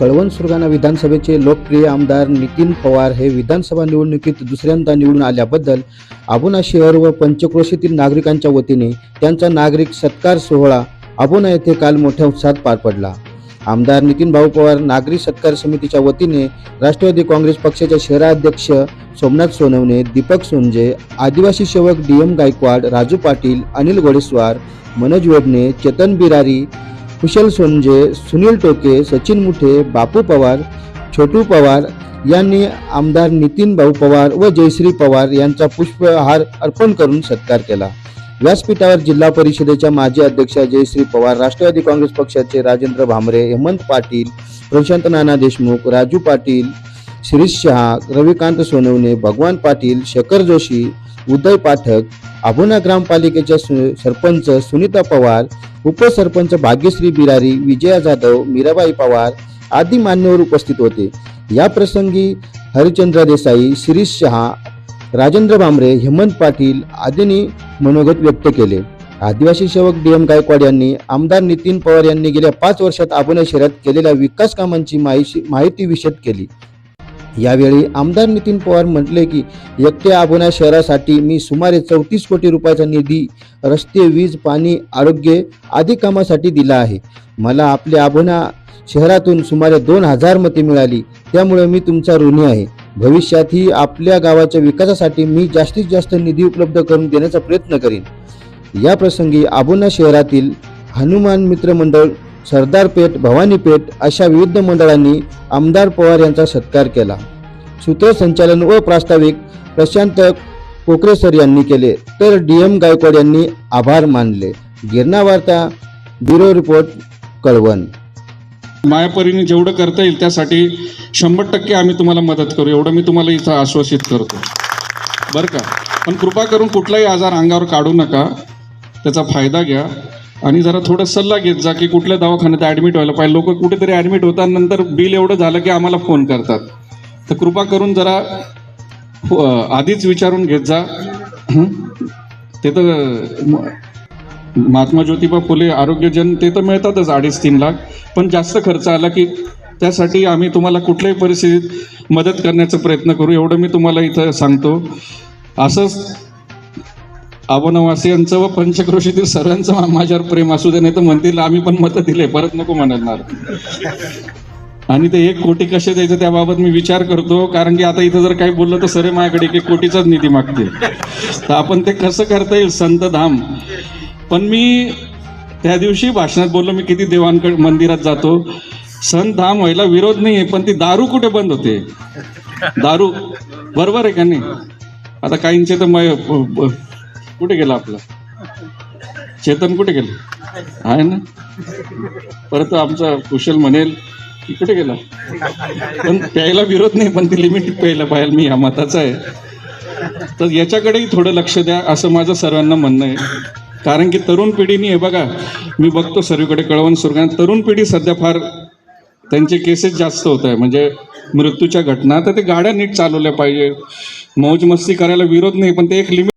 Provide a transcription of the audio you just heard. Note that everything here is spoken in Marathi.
कळवण सुरगाणा विधानसभेचे लोकप्रिय आमदार नितीन पवार हे विधानसभा निवडणुकीत दुसऱ्यांदा निवडून आल्याबद्दल आबुना शहर व पंचक्रोशीतील नागरिकांच्या वतीने त्यांचा नागरिक सत्कार सोहळा आबुना येथे काल मोठ्या उत्साहात पार पडला. आमदार नितीन भाऊ पवार नागरी सत्कार समितीच्या वतीने राष्ट्रवादी काँग्रेस पक्षाचे शहराध्यक्ष सोमनाथ सोनवणे दीपक सोनजे आदिवासी सेवक डी एम गायकवाड राजू पाटील अनिल गोडेस्वार मनोज वेडणे चेतन बिरारी कुशल सोनजे सुनील टोके सचिन मुठे बापू पवार छोटू पवार यांनी आमदार नितीन भाऊ पवार व जयश्री पवार यांचा पुष्पहार अर्पण करून सत्कार केला. व्यासपीठावर जिल्हा परिषदेच्या माजी अध्यक्षा जयश्री पवार राष्ट्रवादी काँग्रेस पक्षाचे राजेंद्र भामरे हेमंत पाटील प्रशांत नाना देशमुख राजू पाटील शिरीष शहा रविकांत सोनवणे भगवान पाटील शेखर जोशी उदय पाठक आभुना ग्रामपालिकेच्या सु- सरपंच सुनीता पवार उपसरपंच भाग्यश्री बिरारी विजया जाधव मीराबाई पवार आदी मान्यवर उपस्थित होते. या प्रसंगी हरिचंद्र देसाई शिरीष शहा राजेंद्र भांबरे हेमंत पाटील आदींनी मनोगत व्यक्त केले. आदिवासी सेवक डी एम गायकवाड यांनी आमदार नितीन पवार यांनी गेल्या पाच वर्षात आबोना शहरात केलेल्या विकास कामांची माहिती विशद केली. यावेळी आमदार नितीन पवार म्हटले की एकट्या आबोना शहरासाठी मी सुमारे चौतीस कोटी रुपयाचा निधी रस्ते वीज पाणी आरोग्य आदी कामासाठी दिला आहे. मला आपल्या आबोना शहरातून सुमारे दोन हजार मते मिळाली. त्यामुळे मी तुमचा ऋणी आहे. भविष्यातही आपल्या गावाच्या विकासासाठी मी जास्तीत जास्त निधी उपलब्ध करून देण्याचा प्रयत्न करीन. या प्रसंगी आबोना शहरातील हनुमान मित्र मंडळ सरदारपेठ भवानीपेठ अशा विविध मंडळांनी आमदार पवार यांचा सत्कार केला. सूत्रसंचालन व प्रास्ताविक प्रशांत कोकरेसर यांनी केले. तर डी एम गायकवाड यांनी आभार मानले. गिरणा वार्ता ब्युरो रिपोर्ट कळवण. मायापरीने जेवढं करता येईल त्यासाठी शंभर टक्के आम्ही तुम्हाला मदत करू. एवढं मी तुम्हाला इथं आश्वासित करतो. बरं का? पण कृपा करून कुठलाही आजार अंगावर काढू नका. त्याचा फायदा घ्या. आणि जरा थोडा सल्ला घेत जा की कुठल्या दवाखान्यात ॲडमिट व्हायला पाहिजे. लोक कुठेतरी ॲडमिट होतात नंतर बिल एवढं झालं की आम्हाला फोन करतात. तर कृपा करून जरा आधीच विचारून घेत जा. ते तर महात्मा ज्योतिबा फुले आरोग्यजन ते तर मिळतातच अडीच तीन लाख. पण जास्त खर्च आला की त्यासाठी आम्ही तुम्हाला कुठल्याही परिस्थितीत मदत करण्याचा प्रयत्न करू. एवढं मी तुम्हाला इथं सांगतो. असंच आबोनवासियांचं व पंचक्रोशीतील सर्वांचं माझ्यावर प्रेम असू दे नाही तर म्हणतील आम्ही पण मतं दिले. परत नको म्हणणार आणि ते एक कोटी कसे द्यायचं त्याबाबत मी विचार करतो कारण की आता इथं जर काही बोललं तर सरे माझ्याकडे एक कोटीचाच निधी मागतील. तर आपण ते कसं करता येईल संत धाम? पण मी त्या दिवशी भाषणात बोललो मी किती देवांकडे मंदिरात जातो. संत धाम व्हायला विरोध नाही आहे पण ती दारू कुठे बंद होते? दारू? बरोबर आहे का नाही? आता काहींचे तर मय ब- कुठे गेला आपला? चेतन कुठे गेले? आहे ना? परत आमचा कुशल म्हणेल की कुठे गेला? पण प्यायला विरोध नाही पण ती लिमिट प्यायला पाहिजे. मी या मताचा आहे. तर याच्याकडेही थोडं लक्ष द्या असं माझं सर्वांना म्हणणं आहे. कारण की तरुण पिढीने हे बघा मी बघतो सर्वीकडे कळवण सुरगाण. तरुण पिढी सध्या फार त्यांचे केसेस जास्त होत आहे. म्हणजे मृत्यूच्या घटना तर ते गाड्या नीट चालवल्या पाहिजे. मौज मस्ती करायला विरोध नाही पण ते एक लिमिट